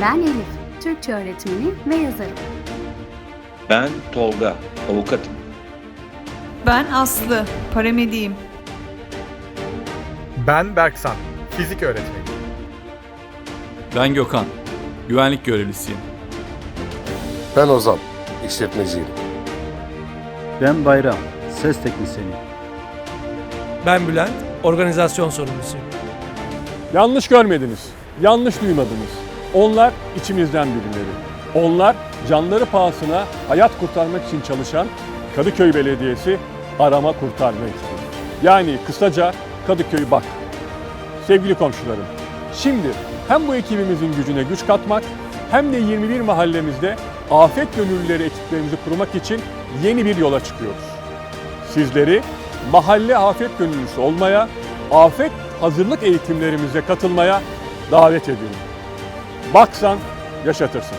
Ben Elif, Türkçe öğretmeni ve yazarım. Ben Tolga, avukatım. Ben Aslı, paramediyim. Ben Berksan, fizik öğretmeni. Ben Gökhan, güvenlik görevlisiyim. Ben Ozan, işletmeciyim. Ben Bayram, ses teknisyeni. Ben Bülent, organizasyon sorumlusuyum. Yanlış görmediniz, yanlış duymadınız. Onlar içimizden birileri. Onlar canları pahasına hayat kurtarmak için çalışan Kadıköy Belediyesi arama kurtarma ekibi. Yani kısaca Kadıköy Bak. Sevgili komşularım, şimdi hem bu ekibimizin gücüne güç katmak hem de 21 mahallemizde afet gönüllüleri ekiplerimizi kurmak için yeni bir yola çıkıyoruz. Sizleri mahalle afet gönüllüsü olmaya, afet hazırlık eğitimlerimize katılmaya davet ediyorum. Baksan yaşatırsın.